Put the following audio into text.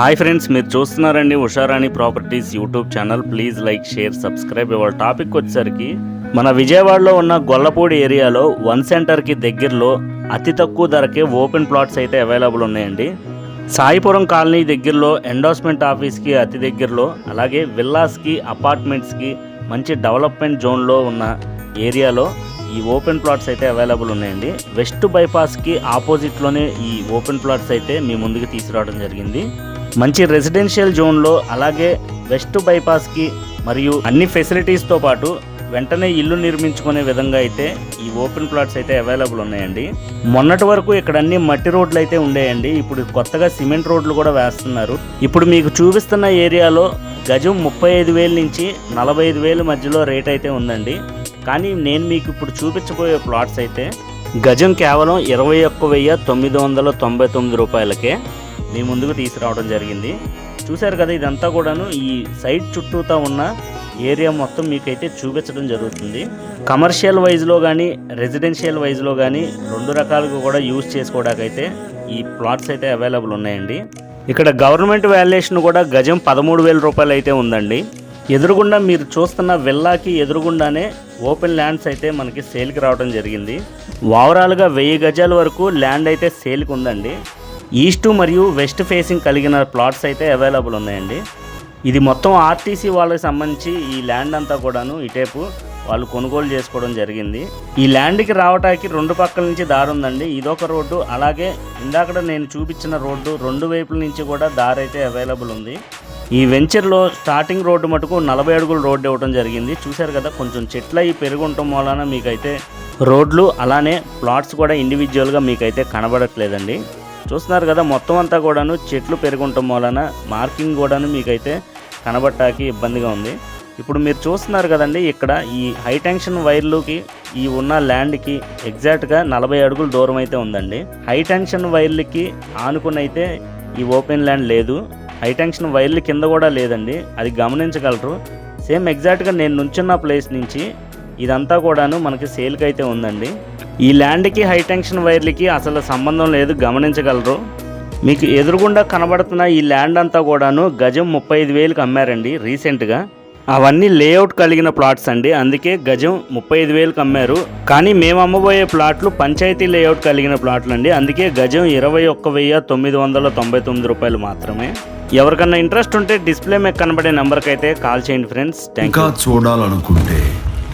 Hi friends మీరు చూస్తున్నారండి Usharani properties YouTube channel. Please like share subscribe. ఇవాళ topic వచ్చేసరికి మన విజయవాడలో ఉన్న గొల్లపూడి ఏరియాలో వన్ సెంటర్కి దగ్గరలో అతి తక్కువ ధరకే ఓపెన్ ప్లాట్స్ అయితే అవైలబుల్ ఉన్నాయండి. సాయిపురం కాలనీ దగ్గరలో ఎండోస్మెంట్ ఆఫీస్కి అతి దగ్గరలో అలాగే విల్లాస్కి అపార్ట్మెంట్స్కి మంచి డెవలప్మెంట్ జోన్లో ఉన్న ఏరియాలో ఈ ఓపెన్ ప్లాట్స్ అయితే అవైలబుల్ ఉన్నాయండి. వెస్ట్ బైపాస్కి ఆపోజిట్లోనే ఈ ఓపెన్ ప్లాట్స్ అయితే మీ ముందుకు తీసుకురావడం జరిగింది. మంచి రెసిడెన్షియల్ జోన్లో అలాగే వెస్ట్ బైపాస్కి మరియు అన్ని ఫెసిలిటీస్తో పాటు వెంటనే ఇల్లు నిర్మించుకునే విధంగా అయితే ఈ ఓపెన్ ప్లాట్స్ అయితే అవైలబుల్ ఉన్నాయండి. మొన్నటి వరకు ఇక్కడ అన్ని మట్టి రోడ్లు అయితే ఉండేయండి. ఇప్పుడు కొత్తగా సిమెంట్ రోడ్లు కూడా వేస్తున్నారు. ఇప్పుడు మీకు చూపిస్తున్న ఏరియాలో గజం ముప్పై ఐదు వేల నుంచి నలభై ఐదు వేల మధ్యలో రేట్ అయితే ఉందండి. కానీ నేను మీకు ఇప్పుడు చూపించబోయే ప్లాట్స్ అయితే గజం కేవలం ఇరవై ఒక్క వెయ్యి తొమ్మిది వందల తొంభై తొమ్మిది రూపాయలకే మీ ముందుకు తీసుకురావడం జరిగింది. చూశారు కదా ఇదంతా కూడాను ఈ సైట్ చుట్టూతా ఉన్న ఏరియా మొత్తం మీకైతే చూపించడం జరుగుతుంది. కమర్షియల్ వైజ్లో కానీ రెసిడెన్షియల్ వైజ్లో కానీ రెండు రకాలుగా కూడా యూజ్ చేసుకోవడానికైతే ఈ ప్లాట్స్ అయితే అవైలబుల్ ఉన్నాయండి. ఇక్కడ గవర్నమెంట్ వాల్యుయేషన్ కూడా గజం పదమూడు వేల రూపాయలు అయితే ఉందండి. ఎదురుగుండా మీరు చూస్తున్న విల్లాకి ఎదురుగుండానే ఓపెన్ ల్యాండ్స్ అయితే మనకి సేల్కి రావడం జరిగింది. ఓవరాల్గా వెయ్యి గజాల వరకు ల్యాండ్ అయితే సేల్కి ఉందండి. ఈస్ట్ మరియు వెస్ట్ ఫేసింగ్ కలిగిన ప్లాట్స్ అయితే అవైలబుల్ ఉన్నాయండి. ఇది మొత్తం ఆర్టీసీ వాళ్ళకి సంబంధించి ఈ ల్యాండ్ అంతా కూడాను ఇటేపు వాళ్ళు కొనుగోలు చేసుకోవడం జరిగింది. ఈ ల్యాండ్కి రావటానికి రెండు పక్కల నుంచి దారి ఉందండి. ఇదొక రోడ్డు అలాగే ఇందాక నేను చూపించిన రోడ్డు రెండు వైపుల నుంచి కూడా దారి అయితే అవైలబుల్ ఉంది. ఈ వెంచర్లో స్టార్టింగ్ రోడ్డు మటుకు నలభై అడుగుల రోడ్డు ఇవ్వడం జరిగింది. చూశారు కదా కొంచెం చెట్లు అవి పెరుగుంటం వలన మీకైతే రోడ్లు అలానే ప్లాట్స్ కూడా ఇండివిజువల్గా మీకైతే కనబడట్లేదండి. చూస్తున్నారు కదా మొత్తం అంతా కూడాను చెట్లు పెరుగుండటం వలన మార్కింగ్ కూడాను మీకైతే కనబడటానికి ఇబ్బందిగా ఉంది. ఇప్పుడు మీరు చూస్తున్నారు కదండి ఇక్కడ ఈ హై టెన్షన్ వైర్లుకి ఈ ఉన్న ల్యాండ్కి ఎగ్జాక్ట్గా నలభై అడుగుల దూరం అయితే ఉందండి. హై టెన్షన్ వైర్లకి ఆనుకునైతే ఈ ఓపెన్ ల్యాండ్ లేదు. హై టెన్షన్ వైర్లు కింద కూడా లేదండి అది గమనించగలరు. సేమ్ ఎగ్జాక్ట్గా నేను నుంచున్న ప్లేస్ నుంచి ఇదంతా కూడాను మనకి సేల్కి అయితే ఉందండి. ఈ ల్యాండ్కి హై టెన్షన్ వైర్లకి అసలు సంబంధం లేదు గమనించగలరు. మీకు ఎదురుగుండా కనబడుతున్న ఈ ల్యాండ్ అంతా కూడాను గజం ముప్పై ఐదు వేలకు అమ్మారండి రీసెంట్గా. అవన్నీ లేఅవుట్ కలిగిన ప్లాట్స్ అండి అందుకే గజం ముప్పై ఐదు వేలకు అమ్మారు. కానీ మేము అమ్మబోయే ప్లాట్లు పంచాయతీ లేఅవుట్ కలిగిన ప్లాట్లు అండి అందుకే గజం ఇరవై ఒక్క వెయ్యి తొమ్మిది వందల తొంభై తొమ్మిది రూపాయలు మాత్రమే. ఎవరికన్నా ఇంట్రెస్ట్ ఉంటే డిస్ప్లే మీద కనబడే నెంబర్కి అయితే కాల్ చేయండి ఫ్రెండ్స్. థ్యాంక్ ఇంకా చూడాలనుకుంటే